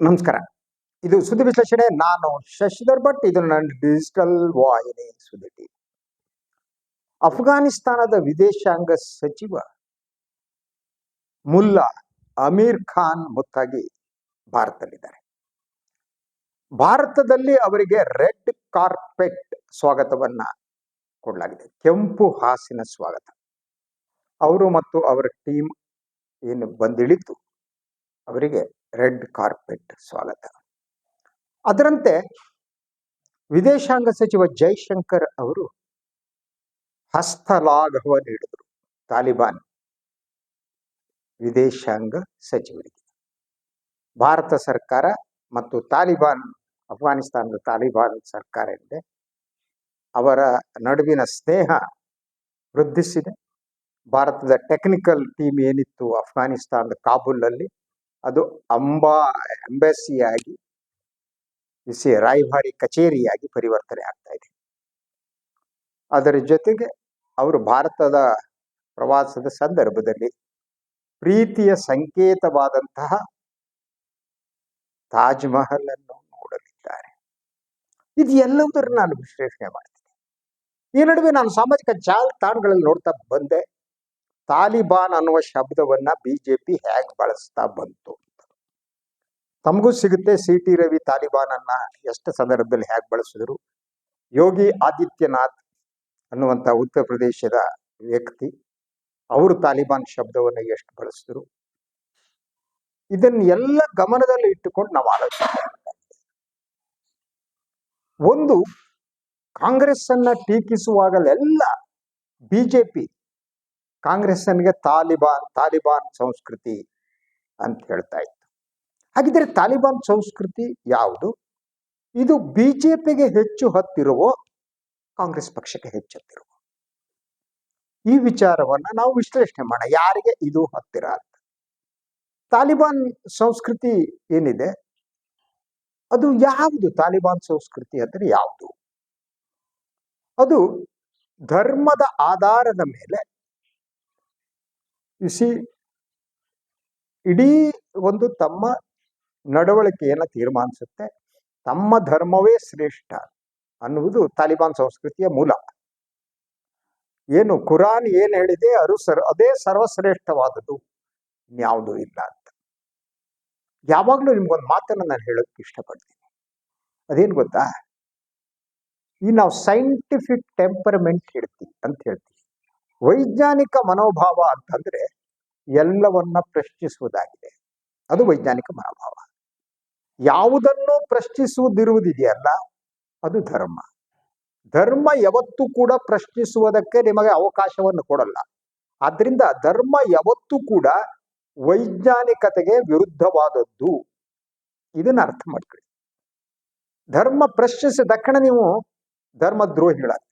ನಮಸ್ಕಾರ. ಇದು ಸುದ್ದಿ ವಿಶ್ಲೇಷಣೆ. ನಾನು ಶಶಿಧರ್ ಭಟ್. ಇದು ನನ್ನ ಡಿಜಿಟಲ್ ವಾಹಿನಿ ಸುದ್ದಿ ಟಿವಿ ಅಫ್ಘಾನಿಸ್ತಾನದ ವಿದೇಶಾಂಗ ಸಚಿವ ಮುಲ್ಲಾ ಅಮೀರ್ ಖಾನ್ ಮುತ್ತಾಗಿ ಭಾರತದಲ್ಲಿದ್ದಾರೆ. ಭಾರತದಲ್ಲಿ ಅವರಿಗೆ ರೆಡ್ ಕಾರ್ಪೆಟ್ ಸ್ವಾಗತವನ್ನ ಕೊಡಲಾಗಿದೆ. ಕೆಂಪು ಹಾಸಿನ ಸ್ವಾಗತ. ಅವರು ಮತ್ತು ಅವರ ಟೀಮ್ ಏನು ಬಂದಿಳಿತು? ಅವರಿಗೆ ರೆಡ್ ಕಾರ್ಪೆಟ್ ಸ್ವಾಗತ. ಅದರಂತೆ ವಿದೇಶಾಂಗ ಸಚಿವ ಜೈಶಂಕರ್ ಅವರು ಹಸ್ತಲಾಘವ ನೀಡಿದರು ತಾಲಿಬಾನ್ ವಿದೇಶಾಂಗ ಸಚಿವರಿಗೆ. ಭಾರತ ಸರ್ಕಾರ ಮತ್ತು ತಾಲಿಬಾನ್, ಅಫ್ಘಾನಿಸ್ತಾನದ ತಾಲಿಬಾನ್ ಸರ್ಕಾರ ಇದೆ ಅವರ ನಡುವಿನ ಸ್ನೇಹ ವೃದ್ಧಿಸಿದೆ. ಭಾರತದ ಟೆಕ್ನಿಕಲ್ ಟೀಮ್ ಏನಿತ್ತು ಅಫ್ಘಾನಿಸ್ತಾನದ ಕಾಬೂಲಲ್ಲಿ ಅದು ಅಂಬಾ ಎಂಬಸಿಯಾಗಿ ಬಿಸಿ ರಾಯಭಾರಿ ಕಚೇರಿಯಾಗಿ ಪರಿವರ್ತನೆ ಆಗ್ತಾ ಇದೆ. ಅದರ ಜೊತೆಗೆ ಅವರು ಭಾರತದ ಪ್ರವಾಸದ ಸಂದರ್ಭದಲ್ಲಿ ಪ್ರೀತಿಯ ಸಂಕೇತವಾದಂತಹ ತಾಜ್ ಮಹಲ್ ಅನ್ನು ನೋಡಲಿದ್ದಾರೆ. ಇದು ಎಲ್ಲವುದರ ನಾನು ವಿಶ್ಲೇಷಣೆ ಮಾಡ್ತೀನಿ. ಈ ನಡುವೆ ನಾನು ಸಾಮಾಜಿಕ ಜಾಲತಾಣಗಳಲ್ಲಿ ನೋಡ್ತಾ ಬಂದೆ. ತಾಲಿಬಾನ್ ಅನ್ನುವ ಶಬ್ದವನ್ನ ಬಿಜೆಪಿ ಹೇಗೆ ಬಳಸ್ತಾ ಬಂತು? ತಮಗೂ ಸಿಗುತ್ತೆ ಸಿ ಟಿ ರವಿ ತಾಲಿಬಾನ್ ಅನ್ನ ಎಷ್ಟು ಸಂದರ್ಭದಲ್ಲಿ ಹೇಗೆ ಬಳಸಿದ್ರು? ಯೋಗಿ ಆದಿತ್ಯನಾಥ್ ಅನ್ನುವಂಥ ಉತ್ತರ ಪ್ರದೇಶದ ವ್ಯಕ್ತಿ, ಅವರು ತಾಲಿಬಾನ್ ಶಬ್ದವನ್ನು ಎಷ್ಟು ಬಳಸಿದ್ರು? ಇದನ್ನೆಲ್ಲ ಗಮನದಲ್ಲಿ ಇಟ್ಟುಕೊಂಡು ನಾವು ಆಲೋಚನೆ. ಒಂದು ಕಾಂಗ್ರೆಸ್ ಅನ್ನ ಟೀಕಿಸುವಾಗಲೆಲ್ಲ ಬಿಜೆಪಿ ಕಾಂಗ್ರೆಸ್ಸನ್ಗೆ ತಾಲಿಬಾನ್ ತಾಲಿಬಾನ್ ಸಂಸ್ಕೃತಿ ಅಂತ ಹೇಳ್ತಾ ಇತ್ತು. ಹಾಗಿದ್ರೆ ತಾಲಿಬಾನ್ ಸಂಸ್ಕೃತಿ ಯಾವುದು? ಇದು ಬಿಜೆಪಿಗೆ ಹೆಚ್ಚು ಹತ್ತಿರುವೋ, ಕಾಂಗ್ರೆಸ್ ಪಕ್ಷಕ್ಕೆ ಹೆಚ್ಚು ಹತ್ತಿರುವ? ಈ ವಿಚಾರವನ್ನ ನಾವು ವಿಶ್ಲೇಷಣೆ ಮಾಡೋಣ. ಯಾರಿಗೆ ಇದು ಹತ್ತಿರ ಅಂತ. ತಾಲಿಬಾನ್ ಸಂಸ್ಕೃತಿ ಏನಿದೆ? ಅದು ಯಾವುದು ತಾಲಿಬಾನ್ ಸಂಸ್ಕೃತಿ ಅಂದ್ರೆ ಯಾವುದು? ಅದು ಧರ್ಮದ ಆಧಾರದ ಮೇಲೆ ಇಸಿ ಇಡೀ ಒಂದು ತಮ್ಮ ನಡವಳಿಕೆಯನ್ನು ತೀರ್ಮಾನಿಸುತ್ತೆ? ತಮ್ಮ ಧರ್ಮವೇ ಶ್ರೇಷ್ಠ ಅನ್ನುವುದು ತಾಲಿಬಾನ್ ಸಂಸ್ಕೃತಿಯ ಮೂಲ. ಏನು ಕುರಾನ್ ಏನ್ ಹೇಳಿದೆ ಅದು ಸರ್, ಅದೇ ಸರ್ವಶ್ರೇಷ್ಠವಾದದ್ದು. ಇನ್ಯಾವುದೂ ಇಲ್ಲ ಅಂತ. ಯಾವಾಗಲೂ ನಿಮ್ಗೊಂದು ಮಾತನ್ನ ನಾನು ಹೇಳೋಕೆ ಇಷ್ಟಪಡ್ತೀನಿ. ಅದೇನು ಗೊತ್ತಾ? ಈ ನಾವು ಸೈಂಟಿಫಿಕ್ ಟೆಂಪರ್ಮೆಂಟ್ ಹೇಳ್ತೀವಿ ಅಂತ ಹೇಳ್ತೀವಿ. ವೈಜ್ಞಾನಿಕ ಮನೋಭಾವ ಅಂತಂದ್ರೆ ಎಲ್ಲವನ್ನ ಪ್ರಶ್ನಿಸುವುದಾಗಿದೆ. ಅದು ವೈಜ್ಞಾನಿಕ ಮನೋಭಾವ. ಯಾವುದನ್ನು ಪ್ರಶ್ನಿಸುವುದಿರುವುದಿದೆಯಲ್ಲ, ಅದು ಧರ್ಮ. ಧರ್ಮ ಯಾವತ್ತೂ ಕೂಡ ಪ್ರಶ್ನಿಸುವುದಕ್ಕೆ ನಿಮಗೆ ಅವಕಾಶವನ್ನು ಕೊಡಲ್ಲ. ಆದ್ರಿಂದ ಧರ್ಮ ಯಾವತ್ತೂ ಕೂಡ ವೈಜ್ಞಾನಿಕತೆಗೆ ವಿರುದ್ಧವಾದದ್ದು. ಇದನ್ನ ಅರ್ಥ ಮಾಡ್ಕೊಳ್ಳಿ. ಧರ್ಮ ಪ್ರಶ್ನಿಸಿದ ತಕ್ಷಣ ನೀವು ಧರ್ಮದ್ರೋಹಿಗಳಾಗ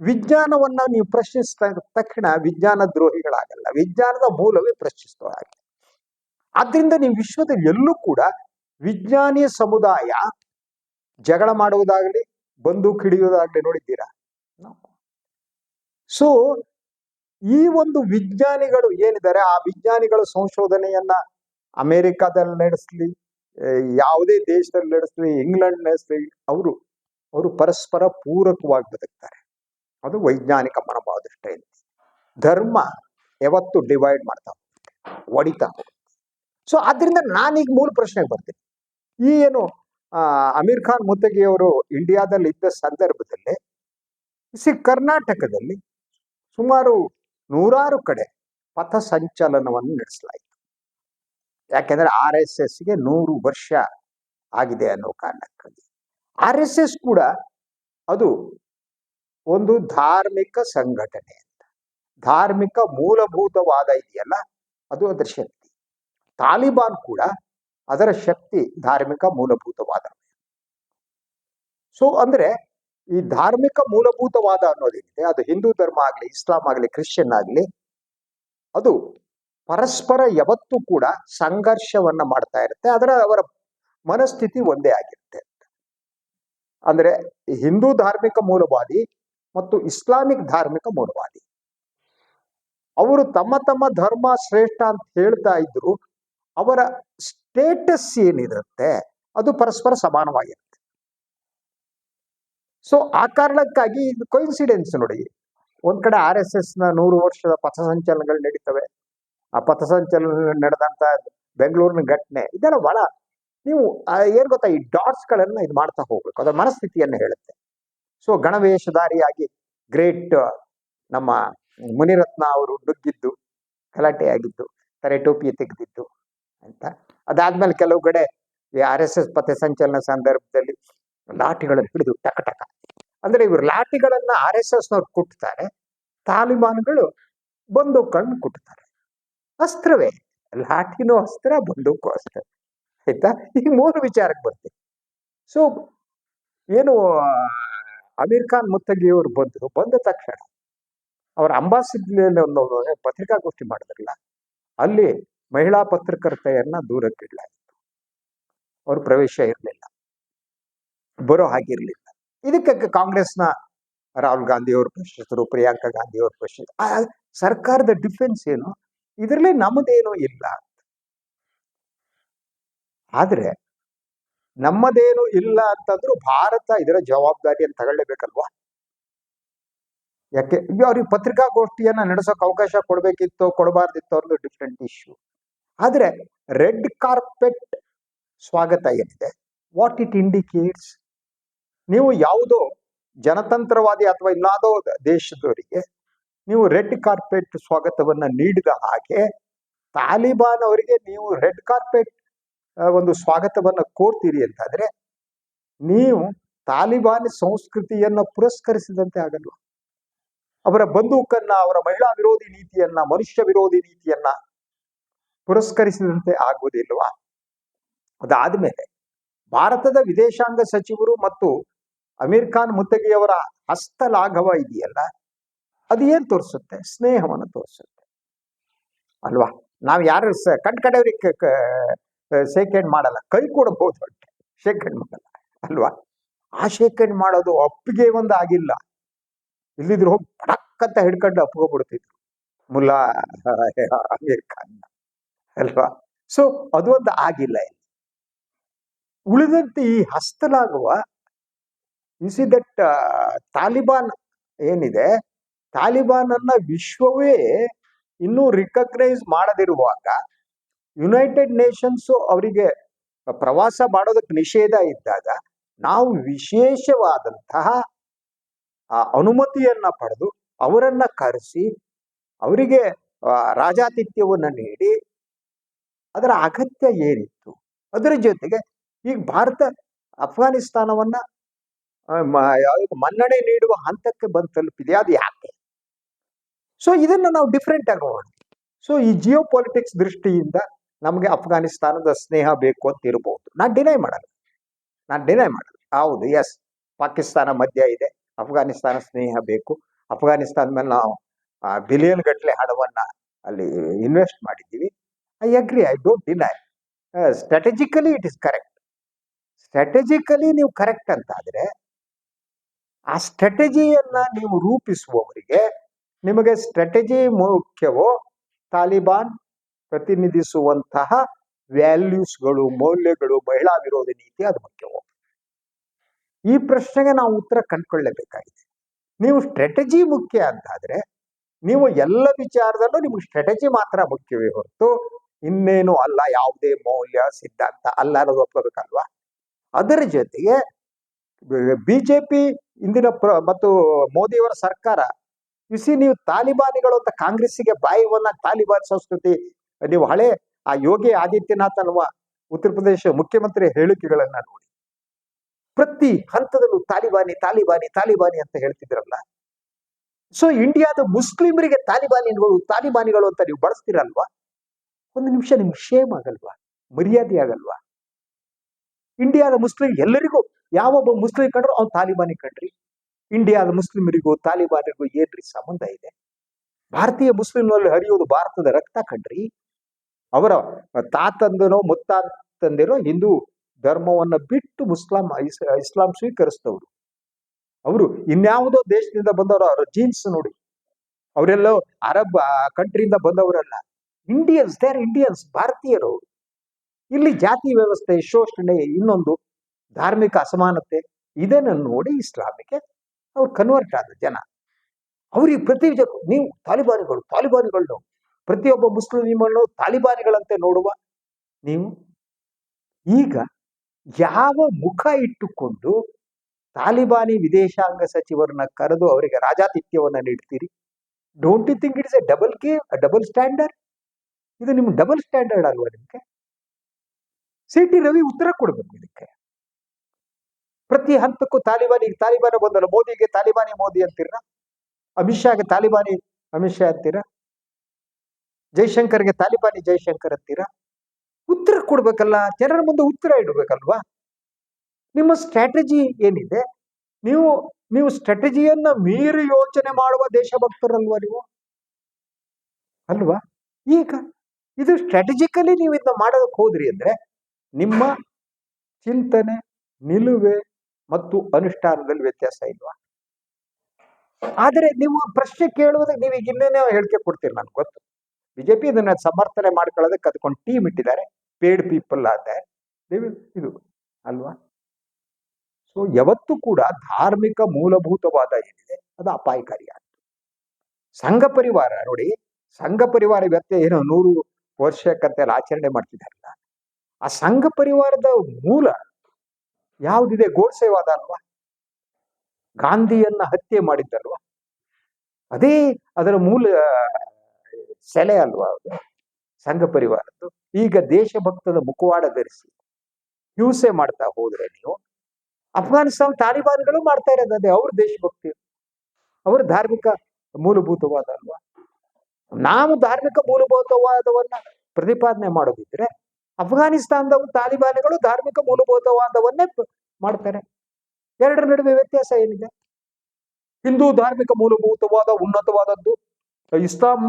ವಿಜ್ಞಾನವನ್ನ ನೀವು ಪ್ರಶ್ನಿಸಿದ ತಕ್ಷಣ ವಿಜ್ಞಾನ ದ್ರೋಹಿಗಳಾಗಲ್ಲ. ವಿಜ್ಞಾನದ ಮೂಲವೇ ಪ್ರಶ್ನಿಸುವ ಹಾಗೆ. ಆದ್ರಿಂದ ನೀವು ವಿಶ್ವದಲ್ಲಿ ಎಲ್ಲೂ ಕೂಡ ವಿಜ್ಞಾನಿ ಸಮುದಾಯ ಜಗಳ ಮಾಡುವುದಾಗಲಿ, ಬಂದೂಕು ಹಿಡಿಯುವುದಾಗಲಿ ನೋಡಿದ್ದೀರಾ? ಸೊ ಈ ಒಂದು ವಿಜ್ಞಾನಿಗಳು ಏನಿದ್ದಾರೆ? ಆ ವಿಜ್ಞಾನಿಗಳ ಸಂಶೋಧನೆಯನ್ನ ಅಮೆರಿಕಾದಲ್ಲಿ ನಡೆಸಲಿ ಯಾವುದೇ ದೇಶದಲ್ಲಿ ನಡೆಸಲಿ, ಇಂಗ್ಲೆಂಡ್ ನಡೆಸಲಿ, ಅವರು ಅವರು ಪರಸ್ಪರ ಪೂರಕವಾಗಿ ಬದುಕ್ತಾರೆ. ಅದು ವೈಜ್ಞಾನಿಕ ಮನೋಭಾವ ದೃಷ್ಟಿಯಲ್ಲಿ ಧರ್ಮ ಯಾವತ್ತು ಡಿವೈಡ್ ಮಾಡ್ತಾ ಹೋಗುತ್ತೆ ಸೊ ಆದ್ದರಿಂದ ನಾನೀಗ ಮೂಲ ಪ್ರಶ್ನೆಗೆ ಬರ್ತೀನಿ. ಈ ಏನು ಅಮೀರ್ ಖಾನ್ ಮುತ್ತಗಿಯವರು ಇಂಡಿಯಾದಲ್ಲಿ ಇದ್ದ ಸಂದರ್ಭದಲ್ಲಿ ಸಿ ಕರ್ನಾಟಕದಲ್ಲಿ ಸುಮಾರು ನೂರಾರು ಕಡೆ ಪಥ ಸಂಚಲನವನ್ನು ನಡೆಸಲಾಯಿತು. ಯಾಕೆಂದ್ರೆ ಆರ್ ಎಸ್ ಎಸ್ಗೆ ನೂರು ವರ್ಷ ಆಗಿದೆ ಅನ್ನೋ ಕಾರಣಕ್ಕಾಗಿ. ಆರ್ ಎಸ್ ಎಸ್ ಕೂಡ ಅದು ಒಂದು ಧಾರ್ಮಿಕ ಸಂಘಟನೆ ಅಂತ. ಧಾರ್ಮಿಕ ಮೂಲಭೂತವಾದ ಇದೆಯಲ್ಲ, ಅದು ಅದರ ಶಕ್ತಿ. ತಾಲಿಬಾನ್ ಕೂಡ ಅದರ ಶಕ್ತಿ ಧಾರ್ಮಿಕ ಮೂಲಭೂತವಾದ. ಸೊ ಅಂದ್ರೆ ಈ ಧಾರ್ಮಿಕ ಮೂಲಭೂತವಾದ ಅನ್ನೋದೇನಿದೆ ಅದು ಹಿಂದೂ ಧರ್ಮ ಆಗಲಿ, ಇಸ್ಲಾಂ ಆಗಲಿ, ಕ್ರಿಶ್ಚಿಯನ್ ಆಗಲಿ, ಅದು ಪರಸ್ಪರ ಯಾವತ್ತು ಕೂಡ ಸಂಘರ್ಷವನ್ನ ಮಾಡ್ತಾ ಇರುತ್ತೆ, ಅದರ ಅವರ ಮನಸ್ಥಿತಿ ಒಂದೇ ಆಗಿರುತ್ತೆ ಅಂದ್ರೆ ಹಿಂದೂ ಧಾರ್ಮಿಕ ಮೂಲವಾದಿ ಮತ್ತು ಇಸ್ಲಾಮಿಕ್ ಧಾರ್ಮಿಕ ಮೂಲವಾದಿ ಅವರು ತಮ್ಮ ತಮ್ಮ ಧರ್ಮ ಶ್ರೇಷ್ಠ ಅಂತ ಹೇಳ್ತಾ ಇದ್ರು, ಅವರ ಸ್ಟೇಟಸ್ ಏನಿರುತ್ತೆ, ಅದು ಪರಸ್ಪರ ಸಮಾನವಾಗಿರುತ್ತೆ. ಸೊ ಆ ಕಾರಣಕ್ಕಾಗಿ ಇದು ಕೊಯಿನ್ಸಿಡೆನ್ಸ್ ನೋಡಿ. ಒಂದ್ ಕಡೆ ಆರ್ ಎಸ್ ಎಸ್ನ ನೂರು ವರ್ಷದ ಪಥಸಂಚಲನಗಳು ನಡೀತವೆ. ಆ ಪಥಸಂಚಲನ ನಡೆದಂತ ಬೆಂಗಳೂರಿನ ಘಟನೆ, ಇದೆಲ್ಲ ಬಹಳ ನೀವು ಏನ್ ಗೊತ್ತಾ, ಈ ಡಾಟ್ಸ್ ಗಳನ್ನ ಇದು ಮಾಡ್ತಾ ಹೋಗ್ಬೇಕು. ಅದರ ಮನಸ್ಥಿತಿಯನ್ನು ಹೇಳುತ್ತೆ. ಸೊ ಗಣವೇಷಧಾರಿಯಾಗಿ ಗ್ರೇಟ್ ನಮ್ಮ ಮುನಿರತ್ನ ಅವರು ನುಗ್ಗಿದ್ದು ಗಲಾಟೆ ಆಗಿದ್ದು ತಲೆ ಟೋಪಿ ತೆಗೆದಿದ್ದು ಅಂತ. ಅದಾದ್ಮೇಲೆ ಕೆಲವು ಕಡೆ ಈ ಆರ್ ಎಸ್ ಎಸ್ ಪಥ ಸಂಚಲನ ಸಂದರ್ಭದಲ್ಲಿ ಲಾಠಿಗಳನ್ನು ಹಿಡಿದು ಟಕ ಟಕ. ಅಂದ್ರೆ ಇವರು ಲಾಠಿಗಳನ್ನ ಆರ್ ಎಸ್ ಎಸ್ ನವ್ರು ಕುಟ್ತಾರೆ, ತಾಲಿಬಾನ್ಗಳು ಬಂದೂಕನ್ನು ಕುಟ್ತಾರೆ. ಅಸ್ತ್ರವೇ, ಲಾಠಿನೂ ಅಸ್ತ್ರ, ಬಂದೂಕು ಅಸ್ತ್ರ. ಆಯ್ತಾ? ಈ ಮೂರು ವಿಚಾರಕ್ಕೆ ಬರ್ತೀವಿ. ಸೊ ಏನು ಅಮೀರ್ ಖಾನ್ ಮುತ್ತಗಿಯವರು ಬಂದರು, ಬಂದ ತಕ್ಷಣ ಅವರ ಅಂಬಾಸಿಡ್ಲಿಯಲ್ಲಿ ಒಂದು ಪತ್ರಿಕಾಗೋಷ್ಠಿ ಮಾಡಿದ್ರಲ್ಲ, ಅಲ್ಲಿ ಮಹಿಳಾ ಪತ್ರಕರ್ತೆಯನ್ನ ದೂರಕ್ಕಿಡಲಾಗಿತ್ತು ಅವ್ರ ಪ್ರವೇಶ ಇರಲಿಲ್ಲ, ಬರೋ ಹಾಗಿರಲಿಲ್ಲ ಇದಕ್ಕೆ ಕಾಂಗ್ರೆಸ್ನ ರಾಹುಲ್ ಗಾಂಧಿ ಅವರು ಪ್ರಶ್ನಿಸಿದ್ರು, ಪ್ರಿಯಾಂಕಾ ಗಾಂಧಿ ಅವರು ಪ್ರಶ್ನಿಸಿದ್ರು ಸರ್ಕಾರದ ಡಿಫೆನ್ಸ್ ಏನು? ಇದರಲ್ಲಿ ನಮ್ಮದೇನೋ ಇಲ್ಲ ಆದ್ರೆ ನಮ್ಮದೇನು ಇಲ್ಲ ಅಂತಂದ್ರೂ ಭಾರತ ಇದರ ಜವಾಬ್ದಾರಿಯನ್ನು ತಗೊಳ್ಳೇಬೇಕಲ್ವಾ? ಯಾಕೆ? ಅವ್ರಿಗೆ ಪತ್ರಿಕಾಗೋಷ್ಠಿಯನ್ನ ನಡೆಸೋಕೆ ಅವಕಾಶ ಕೊಡಬೇಕಿತ್ತು, ಕೊಡಬಾರ್ದಿತ್ತು ಅನ್ನೋದು ಡಿಫ್ರೆಂಟ್ ಇಶ್ಯೂ ಆದರೆ ರೆಡ್ ಕಾರ್ಪೆಟ್ ಸ್ವಾಗತ ಏನಿದೆ? ವಾಟ್ ಇಟ್ ಇಂಡಿಕೇಟ್ಸ್ ನೀವು ಯಾವುದೋ ಜನತಂತ್ರವಾದಿ ಅಥವಾ ಇನ್ನಾದೋ ದೇಶದವರಿಗೆ ನೀವು ರೆಡ್ ಕಾರ್ಪೆಟ್ ಸ್ವಾಗತವನ್ನ ನೀಡಿದ ಹಾಗೆ ತಾಲಿಬಾನ್ ಅವರಿಗೆ ನೀವು ರೆಡ್ ಕಾರ್ಪೆಟ್ ಒಂದು ಸ್ವಾಗತವನ್ನು ಕೋರ್ತೀರಿ ಅಂತಾದರೆ, ನೀವು ತಾಲಿಬಾನ್ ಸಂಸ್ಕೃತಿಯನ್ನ ಪುರಸ್ಕರಿಸಿದಂತೆ ಆಗಲ್ವಾ? ಅವರ ಬಂದೂಕನ್ನ, ಅವರ ಮಹಿಳಾ ವಿರೋಧಿ ನೀತಿಯನ್ನ, ಮನುಷ್ಯ ವಿರೋಧಿ ನೀತಿಯನ್ನ ಪುರಸ್ಕರಿಸಿದಂತೆ ಆಗುವುದಿಲ್ಲವಾ ಅದಾದ್ಮೇಲೆ ಭಾರತದ ವಿದೇಶಾಂಗ ಸಚಿವರು ಮತ್ತು ಅಮೀರ್ ಖಾನ್ ಮುತ್ತಗಿಯವರ ಹಸ್ತಲಾಘವ ಇದೆಯಲ್ಲ, ಅದು ಏನು ತೋರಿಸುತ್ತೆ? ಸ್ನೇಹವನ್ನು ತೋರಿಸುತ್ತೆ. ಅಲ್ವಾ? ನಾವು ಯಾರು ಸ ಕಣ್ ಕಡೆಯವ್ರಿಗೆ ಹ್ಯಾಂಡ್ ಮಾಡಲ್ಲ. ಕೈ ಕೊಡಬಹುದು ಅಷ್ಟೆ ಹ್ಯಾಂಡ್ ಮಾಡಲ್ಲ, ಅಲ್ವಾ? ಆ ಹ್ಯಾಂಡ್ ಮಾಡೋದು ಅಪ್ಪಿಗೆ ಒಂದು ಆಗಿಲ್ಲ. ಇಲ್ಲಿದ್ರು ಹೋಗಿ ಪಡಕ್ ಅಂತ ಹಿಡ್ಕೊಂಡು ಅಪ್ಪಗೋಗ್ಬಿಡ್ತಿದ್ರು ಮುಲ್ಲಾ ಅಮೀರ್ ಖಾನ್. ಅಲ್ವಾ? ಸೊ ಅದು ಒಂದು ಆಗಿಲ್ಲ ಇಲ್ಲಿ. ಉಳಿದಂತೆ ಈ ಹಸ್ತಲಾಗುವ ಸಿ ದಟ್ ತಾಲಿಬಾನ್ ಏನಿದೆ? ತಾಲಿಬಾನ್ ಅನ್ನ ವಿಶ್ವವೇ ಇನ್ನೂ ರಿಕಗ್ನೈಸ್ ಮಾಡದಿರುವಾಗ ಯುನೈಟೆಡ್ ನೇಷನ್ಸು ಅವರಿಗೆ ಪ್ರವಾಸ ಮಾಡೋದಕ್ಕೆ ನಿಷೇಧ ಇದ್ದಾಗ ನಾವು ವಿಶೇಷವಾದಂತಹ ಅನುಮತಿಯನ್ನ ಪಡೆದು ಅವರನ್ನ ಕರೆಸಿ ಅವರಿಗೆ ರಾಜಾತಿಥ್ಯವನ್ನು ನೀಡಿ ಅದರ ಅಗತ್ಯ ಏನಿತ್ತು ಅದರ ಜೊತೆಗೆ ಈಗ ಭಾರತ ಅಫ್ಘಾನಿಸ್ತಾನವನ್ನ ಮನ್ನಣೆ ನೀಡುವ ಹಂತಕ್ಕೆ ಬಂದು ತಲುಪಿದೆ. ಅದು ಯಾಕೆ? ಸೊ ಇದನ್ನ ನಾವು ಡಿಫ್ರೆಂಟ್ ಆಗಿ ನೋಡೋಣ ಸೊ ಈ ಜಿಯೋ ಪಾಲಿಟಿಕ್ಸ್ ದೃಷ್ಟಿಯಿಂದ ನಮಗೆ ಅಫ್ಘಾನಿಸ್ತಾನದ ಸ್ನೇಹ ಬೇಕು ಅಂತ ಇರಬಹುದು ನಾನು ಡಿನೈ ಮಾಡಲ್ಲ. ನಾನು ಡಿನೈ ಮಾಡಲ್ಲ. ಹೌದು ಎಸ್ ಪಾಕಿಸ್ತಾನ ಮಧ್ಯ ಇದೆ. ಅಫ್ಘಾನಿಸ್ತಾನ ಸ್ನೇಹ ಬೇಕು. ಅಫ್ಘಾನಿಸ್ತಾನದ ಮೇಲೆ ನಾವು ಬಿಲಿಯನ್ ಗಟ್ಟಲೆ ಹಣವನ್ನು ಅಲ್ಲಿ ಇನ್ವೆಸ್ಟ್ ಮಾಡಿದ್ದೀವಿ. I agree I don't deny strategically it is correct strategically ನೀವು ಕರೆಕ್ಟ್ ಅಂತ ಆದ್ರೆ ಆ ಸ್ಟ್ರಾಟಜಿಯನ್ನು ನೀವು ರೂಪಿಸುವವರಿಗೆ ನಿಮಗೆ ಸ್ಟ್ರಾಟಜಿ ಮುಖ್ಯವೋ ತಾಲಿಬಾನ್ ಪ್ರತಿನಿಧಿಸುವಂತಹ ವ್ಯಾಲ್ಯೂಸ್ಗಳು ಮೌಲ್ಯಗಳು, ಮಹಿಳಾ ವಿರೋಧಿ ನೀತಿ ಅದು ಮುಖ್ಯವೋ ಈ ಪ್ರಶ್ನೆಗೆ ನಾವು ಉತ್ತರ ಕಂಡುಕೊಳ್ಳಲೇಬೇಕಾಗಿದೆ ನೀವು ಸ್ಟ್ರಾಟಜಿ ಮುಖ್ಯ ಅಂತಾದ್ರೆ, ನೀವು ಎಲ್ಲ ವಿಚಾರದಲ್ಲೂ ನಿಮ್ಗೆ ಸ್ಟ್ರಾಟಜಿ ಮಾತ್ರ ಮುಖ್ಯವೇ ಹೊರತು, ಇನ್ನೇನು ಅಲ್ಲ, ಯಾವುದೇ ಮೌಲ್ಯ, ಸಿದ್ಧಾಂತ ಅಲ್ಲ ಅನ್ನೋದು ಒಪ್ಕೋಬೇಕಲ್ವಾ? ಅದರ ಜೊತೆಗೆ, ಬಿಜೆಪಿ ಇಂದಿನ ಪ್ರ, ಮತ್ತು ಮೋದಿಯವರ ಸರ್ಕಾರ ಇಸಿ ನೀವು ತಾಲಿಬಾನಿಗಳು ಅಂತ ಕಾಂಗ್ರೆಸ್ಸಿಗೆ ಬಾಯಿ ಬಂದಾಗ ತಾಲಿಬಾನ್ ಸಂಸ್ಕೃತಿ ನೀವು ಹಳೆ ಆ ಯೋಗಿ ಆದಿತ್ಯನಾಥ್ ಅನ್ನುವ ಉತ್ತರ ಪ್ರದೇಶ ಮುಖ್ಯಮಂತ್ರಿ ಹೇಳಿಕೆಗಳನ್ನ ನೋಡಿ. ಪ್ರತಿ ಹಂತದಲ್ಲೂ ತಾಲಿಬಾನಿ ತಾಲಿಬಾನಿ ತಾಲಿಬಾನಿ ಅಂತ ಹೇಳ್ತಿದ್ರಲ್ಲ. ಸೊ ಇಂಡಿಯಾದ ಮುಸ್ಲಿಮರಿಗೆ ತಾಲಿಬಾನಿಗಳು ತಾಲಿಬಾನಿಗಳು ಅಂತ ನೀವು ಬಳಸ್ತೀರಲ್ವಾ? ಒಂದು ನಿಮಿಷ ನಿಮ್ಗೆ ಶೇಮ್ ಆಗಲ್ವಾ? ಮರ್ಯಾದೆ ಆಗಲ್ವಾ? ಇಂಡಿಯಾದ ಮುಸ್ಲಿಂ ಎಲ್ಲರಿಗೂ, ಯಾವೊಬ್ಬ ಮುಸ್ಲಿಂ ಕಂಡ್ರು ಅವ್ನು ತಾಲಿಬಾನಿ ಕಂಡ್ರಿ. ಇಂಡಿಯಾದ ಮುಸ್ಲಿಮರಿಗೂ, ತಾಲಿಬಾನಿಗೂ ಏನ್ರಿ ಸಂಬಂಧ ಇದೆ? ಭಾರತೀಯ ಮುಸ್ಲಿಂನಲ್ಲಿ ಹರಿಯೋದು ಭಾರತದ ರಕ್ತ ಕಂಡ್ರಿ. ಅವರ ತಾತಂದನೋ ಮುತ್ತಾತಂದಿರೋ ಹಿಂದೂ ಧರ್ಮವನ್ನ ಬಿಟ್ಟು ಮುಸ್ಲಾಂ ಇಸ್ಲಾಂ ಸ್ವೀಕರಿಸಿದವರು. ಅವರು ಇನ್ಯಾವುದೋ ದೇಶದಿಂದ ಬಂದವರು, ಅವರ ಜೀನ್ಸ್ ನೋಡಿ. ಅವರೆಲ್ಲ ಅರಬ್ ಕಂಟ್ರಿಯಿಂದ ಬಂದವರಲ್ಲ. ಇಂಡಿಯನ್ಸ್ ದೇ ಆರ್ ಇಂಡಿಯನ್ಸ್ ಭಾರತೀಯರು ಇಲ್ಲಿ ಜಾತಿ ವ್ಯವಸ್ಥೆ, ಶೋಷಣೆ, ಇನ್ನೊಂದು ಧಾರ್ಮಿಕ ಅಸಮಾನತೆ, ಇದನ್ನು ನೋಡಿ ಇಸ್ಲಾಮಿಗೆ ಅವ್ರು ಕನ್ವರ್ಟ್ ಆದ ಜನ. ಅವ್ರಿಗೆ ಪ್ರತಿ ನೀವು ತಾಲಿಬಾನಿಗಳು ತಾಲಿಬಾನಿಗಳು ಪ್ರತಿಯೊಬ್ಬ ಮುಸ್ಲಿಮನ್ನು ತಾಲಿಬಾನಿಗಳಂತೆ ನೋಡುವ ನೀವು? ಈಗ ಯಾವ ಮುಖ ಇಟ್ಟುಕೊಂಡು ತಾಲಿಬಾನಿ ವಿದೇಶಾಂಗ ಸಚಿವರನ್ನ ಕರೆದು ಅವರಿಗೆ ರಾಜಾತಿಥ್ಯವನ್ನ ನೀಡ್ತೀರಿ? Don't you think it's a double K double standard ಇದು ನಿಮ್ಗೆ ಡಬಲ್ ಸ್ಟ್ಯಾಂಡರ್ಡ್ ಅಲ್ವಾ ನಿಮಗೆ? ಸಿ ಟಿ ರವಿ ಉತ್ತರ ಕೊಡಬೇಕು ಇದಕ್ಕೆ. ಪ್ರತಿ ಹಂತಕ್ಕೂ ತಾಲಿಬಾನಿ, ತಾಲಿಬಾನ ಬಂದಲ್ಲ, ಮೋದಿಗೆ ತಾಲಿಬಾನಿ ಮೋದಿ ಅಂತೀರ? ಅಮಿತ್ ಶಾಗೆ ತಾಲಿಬಾನಿ, ಅಮಿತ್ ಶಾ ಅಂತೀರಾ? ಜೈಶಂಕರ್ಗೆ ತಾಲಿಬಾನಿ ಜೈಶಂಕರ್ ಅಂತೀರಾ ಉತ್ತರ ಕೊಡ್ಬೇಕಲ್ಲ, ಜನರ ಮುಂದೆ ಉತ್ತರ ಇಡಬೇಕಲ್ವಾ? ನಿಮ್ಮ ಸ್ಟ್ರಾಟಜಿ ಏನಿದೆ? ನೀವು ನೀವು ಸ್ಟ್ರಾಟಜಿಯನ್ನ ಮೀರಿ ಯೋಚನೆ ಮಾಡುವ ದೇಶಭಕ್ತರಲ್ವಾ ನೀವು? ಅಲ್ವಾ? ಈಗ ಇದು ಸ್ಟ್ರಾಟಜಿಕಲಿ ನೀವು ಇದನ್ನ ಮಾಡೋದಕ್ಕೆ ಹೋದ್ರಿ ಅಂದ್ರೆ ನಿಮ್ಮ ಚಿಂತನೆ, ನಿಲುವೆ ಮತ್ತು ಅನುಷ್ಠಾನದಲ್ಲಿ ವ್ಯತ್ಯಾಸ ಇಲ್ವಾ? ಆದರೆ ನೀವು ಪ್ರಶ್ನೆ ಕೇಳುವುದಕ್ಕೆ ನೀವು ಇನ್ನೇನೋ ಹೇಳಿಕೆ ಕೊಡ್ತೀರಿ ನನ್ಗೆ ಗೊತ್ತು. ಬಿಜೆಪಿ ಇದನ್ನ ಸಮರ್ಥನೆ ಮಾಡ್ಕೊಳ್ಳೋದಕ್ಕೆ ಅದಕ್ಕೊಂದು ಟೀಮ್ ಇಟ್ಟಿದ್ದಾರೆ. ಪೇಡ್ ಪೀಪಲ್ ಆದ ಇದು ಅಲ್ವಾ? ಸೊ ಯಾವತ್ತು ಕೂಡ ಧಾರ್ಮಿಕ ಮೂಲಭೂತವಾದ ಏನಿದೆ, ಅದು ಅಪಾಯಕಾರಿಯಾಗಿದೆ ಸಂಘ ಪರಿವಾರ ನೋಡಿ, ಸಂಘ ಪರಿವಾರ ವ್ಯಕ್ತಿ ಏನೋ ನೂರು ವರ್ಷಕ್ಕಂತೆಲ್ಲ ಆಚರಣೆ ಮಾಡ್ತಿದ್ದಾರಲ್ಲ. ಆ ಸಂಘ ಪರಿವಾರದ ಮೂಲ ಯಾವುದಿದೆ? ಗೋಡ್ಸೆವಾದ ಅಲ್ವಾ? ಗಾಂಧಿಯನ್ನ ಹತ್ಯೆ ಮಾಡಿದ್ದಲ್ವಾ? ಅದೇ ಅದರ ಮೂಲ ಸೆಲೆ ಅಲ್ವಾ ಅವರು ಸಂಘ ಪರಿವಾರದ್ದು. ಈಗ ದೇಶಭಕ್ತದ ಮುಖವಾಡ ಧರಿಸಿ ಹಿಂಸೆ ಮಾಡ್ತಾ ಹೋದ್ರೆ ನೀವು ಅಫ್ಘಾನಿಸ್ತಾನ ತಾಲಿಬಾನ್ಗಳು ಮಾಡ್ತಾ ಇರೋದು ಅದೇ, ಅವ್ರ ದೇಶಭಕ್ತಿ. ಅವ್ರ ಧಾರ್ಮಿಕ ಮೂಲಭೂತವಾದ ಅಲ್ವಾ? ನಾವು ಧಾರ್ಮಿಕ ಮೂಲಭೂತವಾದವನ್ನ ಪ್ರತಿಪಾದನೆ ಮಾಡೋದಿದ್ರೆ ಅಫ್ಘಾನಿಸ್ತಾನದವರು ತಾಲಿಬಾನಿಗಳು ಧಾರ್ಮಿಕ ಮೂಲಭೂತವಾದವನ್ನೇ ಮಾಡ್ತಾರೆ. ಎರಡರ ನಡುವೆ ವ್ಯತ್ಯಾಸ ಏನಿದೆ? ಹಿಂದೂ ಧಾರ್ಮಿಕ ಮೂಲಭೂತವಾದ, ಉನ್ನತವಾದದ್ದು ಇಸ್ಲಾಂ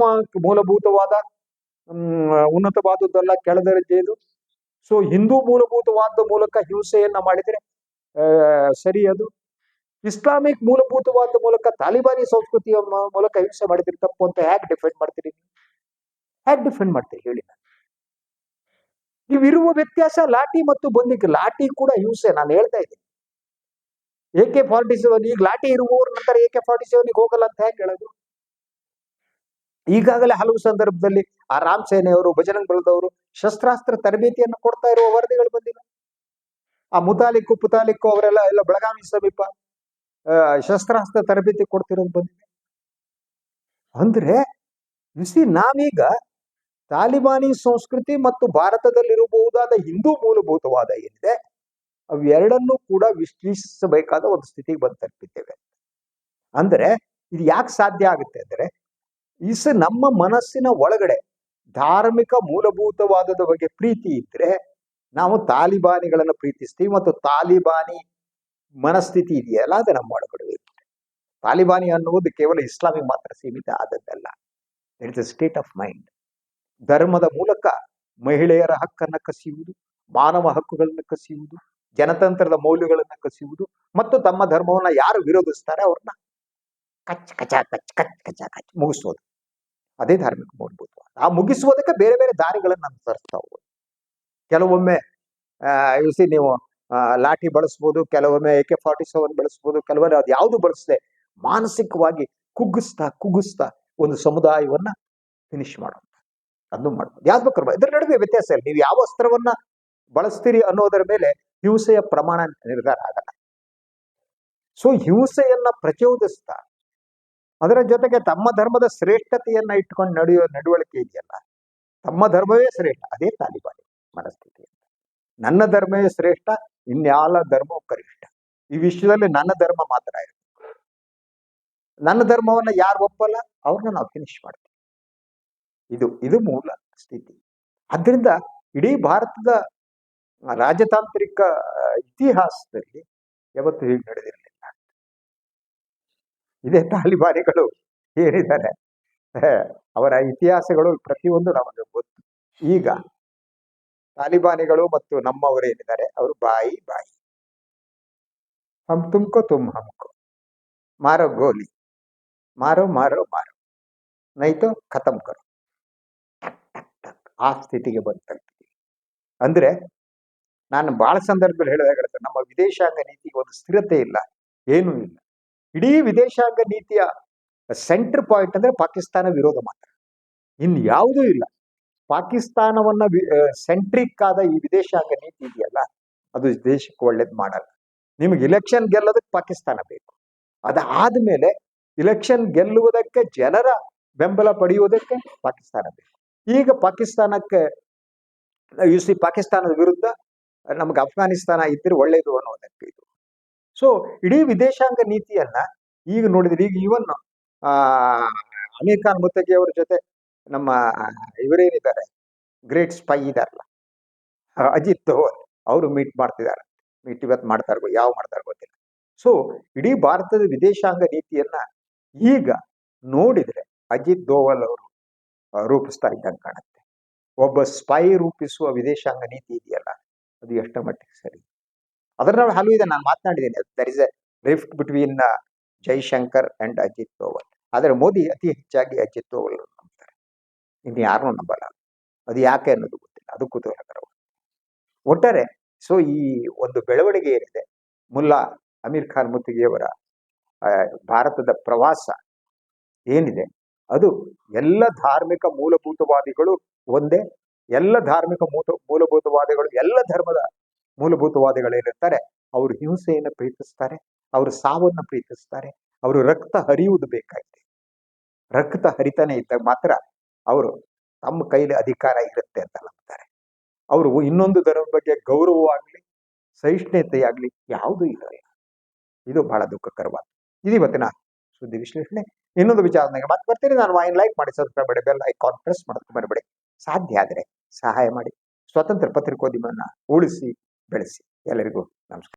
ಮೂಲಭೂತವಾದ ಉನ್ನತವಾದದ್ದಲ್ಲ ಕೆಳದರ್ಜೆಯದು ಸೊ ಹಿಂದೂ ಮೂಲಭೂತವಾದ ಮೂಲಕ ಹಿಂಸೆಯನ್ನ ಮಾಡಿದರೆ ಸರಿ ಅದು. ಇಸ್ಲಾಮಿಕ್ ಮೂಲಭೂತವಾದ ಮೂಲಕ ತಾಲಿಬಾನಿ ಸಂಸ್ಕೃತಿಯ ಮೂಲಕ ಹಿಂಸೆ ಮಾಡಿದ್ರೆ ತಪ್ಪು ಅಂತ ಹೇಗೆ ಡಿಫೆಂಡ್ ಮಾಡ್ತೀರಿ ಹೇಗೆ ಡಿಫೆಂಡ್ ಮಾಡ್ತೀರಿ ಹೇಳಿ. ನೀವಿರುವ ವ್ಯತ್ಯಾಸ ಲಾಠಿ ಮತ್ತು ಬಂದಿಗೆ, ಲಾಠಿ ಕೂಡ ಹಿಂಸೆ, ನಾನು ಹೇಳ್ತಾ ಇದ್ದೀನಿ. ಎ ಕೆ ಫಾರ್ಟಿ ಸೆವೆನ್ ಈಗ ಲಾಠಿ ಇರುವವ್ರ ನಂತರ ಎ ಕೆ ಫಾರ್ಟಿ ಸೆವೆನ್ಗೆ ಹೋಗಲ್ಲ ಅಂತ ಹೇಗೆ ಹೇಳೋದು? ಈಗಾಗಲೇ ಹಲವು ಸಂದರ್ಭದಲ್ಲಿ ಆ ರಾಮ್ ಸೇನೆಯವರು, ಭಜರಂಗ್ ಬಲದವರು ಶಸ್ತ್ರಾಸ್ತ್ರ ತರಬೇತಿಯನ್ನು ಕೊಡ್ತಾ ಇರುವ ವರದಿಗಳು ಬಂದಿವೆ. ಆ ಮುತಾಲಿಕ್ಕು, ಪುತಾಲಿಕ್ಕು ಅವರೆಲ್ಲ ಎಲ್ಲ ಬೆಳಗಾವಿ ಸಮೀಪ ಶಸ್ತ್ರಾಸ್ತ್ರ ತರಬೇತಿ ಕೊಡ್ತಿರೋದು ಬಂದಿದೆ. ಅಂದ್ರೆ ಸಿ ನಾವೀಗ ತಾಲಿಬಾನಿ ಸಂಸ್ಕೃತಿ ಮತ್ತು ಭಾರತದಲ್ಲಿರಬಹುದಾದ ಹಿಂದೂ ಮೂಲಭೂತವಾದ ಏನಿದೆ, ಅವೆರಡನ್ನೂ ಕೂಡ ವಿಶ್ಲೇಷಿಸಬೇಕಾದ ಒಂದು ಸ್ಥಿತಿಗೆ ಬಂದು ತಲುಪಿದ್ದೇವೆ. ಅಂದ್ರೆ ಇದು ಯಾಕೆ ಸಾಧ್ಯ ಆಗುತ್ತೆ ಅಂದ್ರೆ ಇಸ್ ನಮ್ಮ ಮನಸ್ಸಿನ ಒಳಗಡೆ ಧಾರ್ಮಿಕ ಮೂಲಭೂತವಾದದ ಬಗ್ಗೆ ಪ್ರೀತಿ ಇದ್ರೆ ನಾವು ತಾಲಿಬಾನಿಗಳನ್ನು ಪ್ರೀತಿಸ್ತೀವಿ ಮತ್ತು ತಾಲಿಬಾನಿ ಮನಸ್ಥಿತಿ ಇದೆಯಲ್ಲ, ಅದು ನಮ್ಮ ಒಳಗಡೆ ಇರುತ್ತೆ ತಾಲಿಬಾನಿ ಅನ್ನುವುದು ಕೇವಲ ಇಸ್ಲಾಮಿಗೆ ಮಾತ್ರ ಸೀಮಿತ ಆದದ್ದಲ್ಲ. It's a state of mind ಧರ್ಮದ ಮೂಲಕ ಮಹಿಳೆಯರ ಹಕ್ಕನ್ನ ಕಸಿಯುವುದು, ಮಾನವ ಹಕ್ಕುಗಳನ್ನು ಕಸಿಯುವುದು, ಜನತಂತ್ರದ ಮೌಲ್ಯಗಳನ್ನು ಕಸಿಯುವುದು ಮತ್ತು ತಮ್ಮ ಧರ್ಮವನ್ನು ಯಾರು ವಿರೋಧಿಸ್ತಾರೆ ಅವ್ರನ್ನ ಕಚ್ ಕಚ ಕಚ್ ಕಚ್ ಕಚ ಕಚ್ ಮುಗಿಸೋದು ಅದೇ ಧಾರ್ಮಿಕ ಮೂಲಭೂತವಾದ ಆ ಮುಗಿಸುವುದಕ್ಕೆ ಬೇರೆ ಬೇರೆ ದಾರಿಗಳನ್ನು ಅನುಸರಿಸ್ತಾ ಹೋಗೋದು ಕೆಲವೊಮ್ಮೆ ಇಸಿ ನೀವು ಲಾಠಿ ಬಳಸ್ಬೋದು, ಕೆಲವೊಮ್ಮೆ ಎ ಕೆ ಫಾರ್ಟಿ ಸೆವೆನ್ ಬಳಸ್ಬೋದು, ಕೆಲವೊಮ್ಮೆ ಅದು ಯಾವುದು ಬಳಸದೆ ಮಾನಸಿಕವಾಗಿ ಕುಗ್ಗಿಸ್ತಾ ಕುಗ್ಗಿಸ್ತಾ ಒಂದು ಸಮುದಾಯವನ್ನ ಫಿನಿಶ್ ಮಾಡೋದು ಅದನ್ನು ಮಾಡ್ಬೋದು. ಯಾವ್ದು ಕ್ರಮ ಇದರ ನಡುವೆ ವ್ಯತ್ಯಾಸ ಇಲ್ಲ. ನೀವು ಯಾವ ಅಸ್ತ್ರವನ್ನ ಬಳಸ್ತೀರಿ ಅನ್ನೋದರ ಮೇಲೆ ಹಿಂಸೆಯ ಪ್ರಮಾಣ ನಿರ್ಧಾರ ಆಗಲ್ಲ. ಸೊ ಹಿಂಸೆಯನ್ನ ಪ್ರಚೋದಿಸ್ತಾ ಅದರ ಜೊತೆಗೆ ತಮ್ಮ ಧರ್ಮದ ಶ್ರೇಷ್ಠತೆಯನ್ನ ಇಟ್ಕೊಂಡು ನಡೆಯೋ ನಡವಳಿಕೆ ಇದೆಯಲ್ಲ? ತಮ್ಮ ಧರ್ಮವೇ ಶ್ರೇಷ್ಠ, ಅದೇ ತಾಲಿಬಾನಿ ಮನಸ್ಥಿತಿ. ನನ್ನ ಧರ್ಮವೇ ಶ್ರೇಷ್ಠ, ಇನ್ಯಾಲ ಧರ್ಮವೂ ಕನಿಷ್ಠ. ಈ ವಿಶ್ವದಲ್ಲಿ ನನ್ನ ಧರ್ಮ ಮಾತ್ರ ಇರುತ್ತೆ ನನ್ನ ಧರ್ಮವನ್ನ ಯಾರು ಒಪ್ಪಲ್ಲ? ಅವ್ರನ್ನ ನಾವು ಫಿನಿಶ್ ಮಾಡ್ತೀವಿ. ಇದು ಇದು ಮೂಲ ಸ್ಥಿತಿ. ಆದ್ರಿಂದ ಇಡೀ ಭಾರತದ ರಾಜತಾಂತ್ರಿಕ ಇತಿಹಾಸದಲ್ಲಿ ಯಾವತ್ತು ಹೀಗೆ ನಡೆದಿರಲಿಲ್ಲ. ಇದೇ ತಾಲಿಬಾನಿಗಳು ಏನಿದ್ದಾರೆ ಅವರ ಇತಿಹಾಸಗಳು ಪ್ರತಿಯೊಂದು ನಮಗೆ ಗೊತ್ತು. ಈಗ ತಾಲಿಬಾನಿಗಳು ಮತ್ತು ನಮ್ಮವರು ಏನಿದ್ದಾರೆ? ಅವರು ಬಾಯಿ ಬಾಯಿ. ಹಮ್ ತುಮ್ಕೋ, ತುಮ್ ಹಮ್ಕೋ. ಮಾರೋ ಗೋಲಿ. ಮಾರೋ ಮಾರೋ ಮಾರೋ. ನೈತೋ ಖತಮ್ ಕರೋ. ಆ ಸ್ಥಿತಿಗೆ ತಲುಪಿದ್ದೀವಿ ಅಂದ್ರೆ ನಾನು ಬಹಳ ಸಂದರ್ಭದಲ್ಲಿ ಹೇಳಿದಾಗ ನಮ್ಮ ವಿದೇಶಾಂಗ ನೀತಿಗೆ ಒಂದು ಸ್ಥಿರತೆ ಇಲ್ಲ. ಏನೂ ಇಲ್ಲ. ಇಡೀ ವಿದೇಶಾಂಗ ನೀತಿಯ ಸೆಂಟರ್ ಪಾಯಿಂಟ್ ಅಂದ್ರೆ ಪಾಕಿಸ್ತಾನ ವಿರೋಧ ಮಾತ್ರ. ಇನ್ ಯಾವುದೂ ಇಲ್ಲ. ಪಾಕಿಸ್ತಾನವನ್ನ ಸೆಂಟ್ರಿಕ್ ಆದ ಈ ವಿದೇಶಾಂಗ ನೀತಿ ಇದೆಯಲ್ಲ, ಅದು ದೇಶಕ್ಕೆ ಒಳ್ಳೇದು ಮಾಡಲ್ಲ. ನಿಮಗೆ ಇಲೆಕ್ಷನ್ ಗೆಲ್ಲೋದಕ್ಕೆ ಪಾಕಿಸ್ತಾನ ಬೇಕು. ಅದಾದ್ಮೇಲೆ ಇಲೆಕ್ಷನ್ ಗೆಲ್ಲುವುದಕ್ಕೆ ಜನರ ಬೆಂಬಲ ಪಡೆಯುವುದಕ್ಕೆ ಪಾಕಿಸ್ತಾನ ಬೇಕು. ಈಗ ಪಾಕಿಸ್ತಾನಕ್ಕೆ ಯು ಸಿ ಪಾಕಿಸ್ತಾನದ ವಿರುದ್ಧ ನಮ್ಗೆ ಅಫ್ಘಾನಿಸ್ತಾನ ಇದ್ರೆ ಒಳ್ಳೇದು ಅನ್ನೋದಕ್ಕೆ ಇದು. ಸೊ ಇಡೀ ವಿದೇಶಾಂಗ ನೀತಿಯನ್ನ ಈಗ ನೋಡಿದ್ರೆ, ಈಗ ಇವನ್ ಅಮೀರ್ ಖಾನ್ ಮುತ್ತಗಿ ಅವರ ಜೊತೆ ನಮ್ಮ ಇವರೇನಿದ್ದಾರೆ? ಗ್ರೇಟ್ ಸ್ಪೈ ಇದಾರಲ್ಲ. ಅಜಿತ್ ದೋವಲ್ ಅವರು ಮೀಟ್ ಮಾಡ್ತಿದ್ದಾರೆ. ಮೀಟ್ ಇವತ್ತು ಮಾಡ್ತಾರೋ ಯಾವ ಮಾಡ್ತಾರೆ ಗೊತ್ತಿಲ್ಲ. ಸೊ ಇಡೀ ಭಾರತದ ವಿದೇಶಾಂಗ ನೀತಿಯನ್ನ ಈಗ ನೋಡಿದ್ರೆ ಅಜಿತ್ ದೋವಲ್ ಅವರು ರೂಪಿಸ್ತಾ ಇದ್ದಂಗೆ ಕಾಣುತ್ತೆ. ಒಬ್ಬ ಸ್ಪೈ ರೂಪಿಸುವ ವಿದೇಶಾಂಗ ನೀತಿ ಇದೆಯಲ್ಲ, ಅದು ಎಷ್ಟೋ ಮಟ್ಟಿಗೆ ಸರಿ? ಅದರ ಹಲವು ಇದೆ ನಾನು ಮಾತನಾಡಿದ್ದೇನೆ. There is a rift between Jaishankar and Ajit Doval ಆದರೆ ಮೋದಿ ಅತಿ ಹೆಚ್ಚಾಗಿ ಅಜಿತ್ ದೋವಲ್ ನಂಬ್ತಾರೆ. ಇನ್ನು ಯಾರನ್ನೂ ನಂಬಲ್ಲ. ಅದು ಯಾಕೆ ಅನ್ನೋದು ಗೊತ್ತಿಲ್ಲ. ಅದು ಕುತೂಹಲಕರ ಒಟ್ಟಾರೆ ಸೊ ಈ ಒಂದು ಬೆಳವಣಿಗೆ ಏನಿದೆ? ಮುಲ್ಲಾ ಅಮೀರ್ ಖಾನ್ ಮುತ್ತಿಗೆಯವರ ಭಾರತದ ಪ್ರವಾಸ ಏನಿದೆ? ಅದು ಎಲ್ಲ ಧಾರ್ಮಿಕ ಮೂಲಭೂತವಾದಿಗಳು ಒಂದೇ, ಎಲ್ಲ ಧಾರ್ಮಿಕ ಮೂಲ ಮೂಲಭೂತವಾದಿಗಳು ಎಲ್ಲ ಧರ್ಮದ ಮೂಲಭೂತವಾದಿಗಳೇನಿರ್ತಾರೆ, ಅವರು ಹಿಂಸೆಯನ್ನು ಪ್ರೀತಿಸ್ತಾರೆ, ಅವರು ಸಾವನ್ನು ಪ್ರೀತಿಸ್ತಾರೆ, ಅವರು ರಕ್ತ ಹರಿಯುವುದು ಬೇಕಾಗಿದೆ ರಕ್ತ ಹರಿತಾನೆ ಇದ್ದಾಗ ಮಾತ್ರ ಅವರು ತಮ್ಮ ಕೈಲಿ ಅಧಿಕಾರ ಇರುತ್ತೆ ಅಂತ ನಂಬ್ತಾರೆ. ಅವರು ಇನ್ನೊಂದು ಧರ್ಮದ ಬಗ್ಗೆ ಗೌರವವಾಗ್ಲಿ, ಸಹಿಷ್ಣುತೆಯಾಗ್ಲಿ ಯಾವುದೂ ಇಲ್ಲ ಇದು ಬಹಳ ದುಃಖಕರವಾದ. ಇದು ಇವತ್ತಿನ ಸುದ್ದಿ ವಿಶ್ಲೇಷಣೆ. ಇನ್ನೊಂದು ವಿಚಾರದಾಗ ಮತ್ತೆ ಬರ್ತೀನಿ. ನಾನು ವಾಯಿನ್ ಲೈಕ್ ಮಾಡಿ ಸಬ್ಸ್ಕ್ರೈಬ್ ಮಾಡಿ ಬೆಲ್ ಐಕಾನ್ ಪ್ರೆಸ್ ಮಾಡೋದಕ್ಕೆ ಬರಬೇಡಿ ಸಾಧ್ಯ ಆದರೆ ಸಹಾಯ ಮಾಡಿ. ಸ್ವತಂತ್ರ ಪತ್ರಿಕೋದ್ಯಮವನ್ನು ಉಳಿಸಿ. Bersi. Ya le digo.